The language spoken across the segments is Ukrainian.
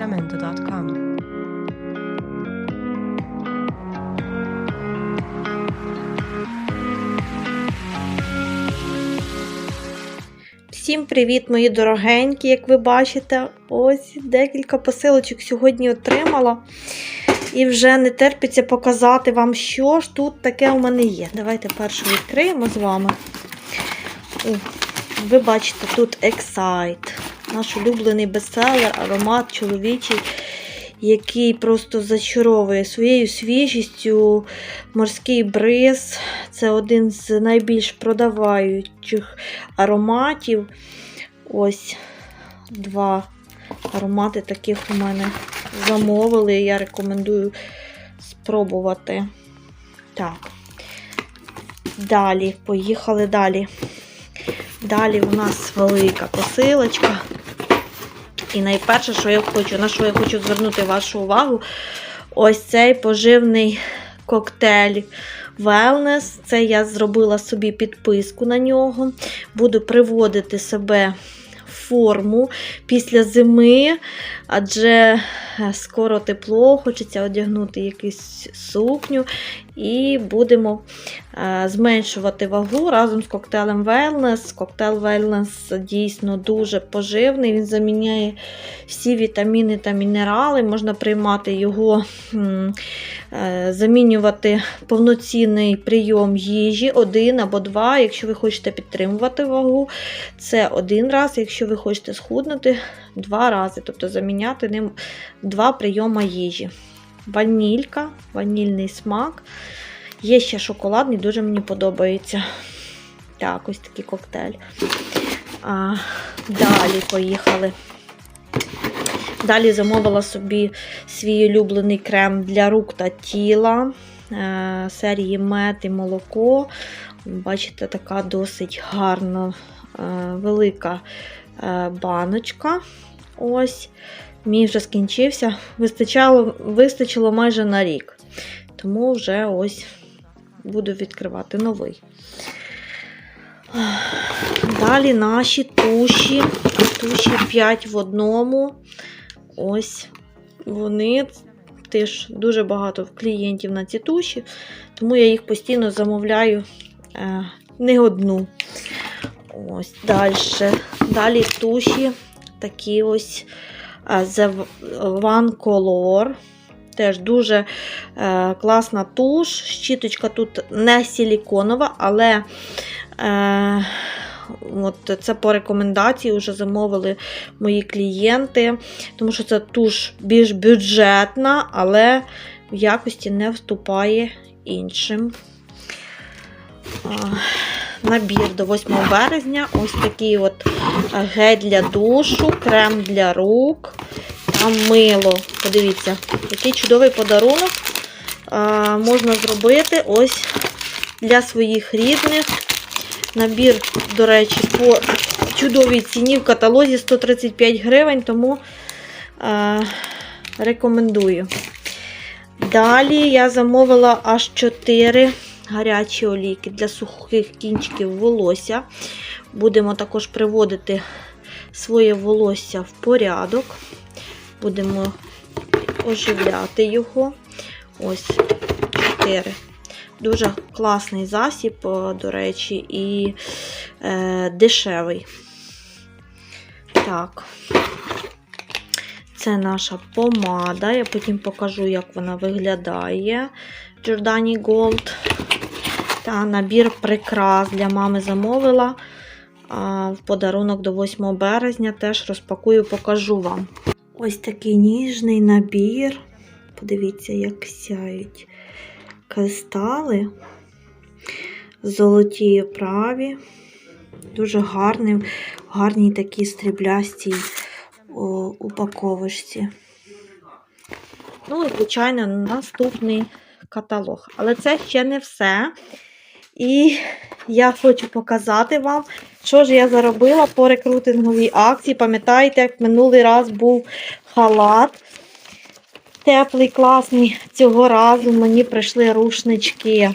jamendo.com. Всім привіт, мої дорогенькі, як ви бачите, ось декілька посилочок сьогодні отримала. І вже не терпиться показати вам, що ж тут таке у мене є. Давайте першу відкриємо з вами. О, ви бачите, тут Excite, наш улюблений бестселер, аромат чоловічий, який просто зачаровує своєю свіжістю. Морський бриз. Це один з найбільш продаваючих ароматів. Ось два аромати таких у мене замовили. Я рекомендую спробувати. Так. Далі, поїхали далі. Далі у нас велика посилочка. І найперше, що я хочу, на що я хочу звернути вашу увагу, ось цей поживний коктейль Wellness. Це я зробила собі підписку на нього. Буду приводити себе форму після зими, адже скоро тепло, хочеться одягнути якусь сукню. І будемо е, зменшувати вагу разом з коктейлем Wellness. Коктейль Wellness дійсно дуже поживний. Він заміняє всі вітаміни та мінерали. Можна приймати його, е, замінювати повноцінний прийом їжі один або два. Якщо ви хочете підтримувати вагу, це один раз. Якщо ви хочете схуднути, два рази. Тобто заміняти ним два прийоми їжі. Ванілька, ванільний смак. Є ще шоколадний, дуже мені подобається. Так, ось такий коктейль. А, Далі поїхали. Далі замовила собі свій улюблений крем для рук та тіла е, серії мед і молоко. Бачите, така досить гарна, е, велика е, баночка. Ось. Мій вже скінчився. Вистачало, вистачило майже на рік. Тому вже ось буду відкривати новий. Далі наші туші. Туші 5 в одному. Ось вони теж дуже багато клієнтів на ці туші, тому я їх постійно замовляю е, не одну. Ось далі. Далі туші такі ось The One Color. Теж дуже е, класна туш. Щіточка тут не силіконова, але е, от це по рекомендації вже замовили мої клієнти, тому що це туш більш бюджетна, але в якості не вступає іншим. Набір до 8 березня. Ось такий от гель для душу, крем для рук. Там мило. Подивіться, який чудовий подарунок а, можна зробити ось для своїх рідних. Набір, до речі, по чудовій ціні в каталозі 135 гривень, тому а, рекомендую. Далі я замовила аж 4 гарячі олійки для сухих кінчиків волосся. Будемо також приводити своє волосся в порядок. Будемо оживляти його. Ось 4. Дуже класний засіб, до речі, і е, дешевий. Так, це наша помада. Я потім покажу, як вона виглядає. Giordani Gold. Та набір прикрас для мами замовила. В подарунок до 8 березня теж розпакую, покажу вам. Ось такий ніжний набір. Подивіться, як сяють кристали. Золоті оправі. Дуже гарний, гарній такій стріблястій упаковочці. Ну і, звичайно, наступний каталог. Але це ще не все. І я хочу показати вам, що ж я заробила по рекрутинговій акції. Пам'ятаєте, як минулий раз був халат. Теплий, класний. Цього разу мені прийшли рушнички.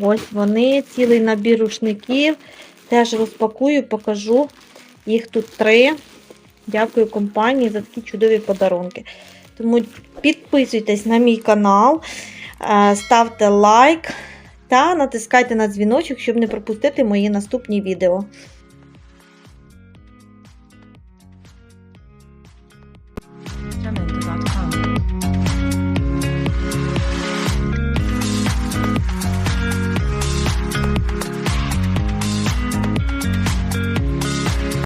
Ось вони, цілий набір рушників. Теж розпакую, покажу. Їх тут три. Дякую компанії за такі чудові подарунки. Тому підписуйтесь на мій канал, е, ставте лайк та натискайте на дзвіночок, щоб не пропустити мої наступні відео.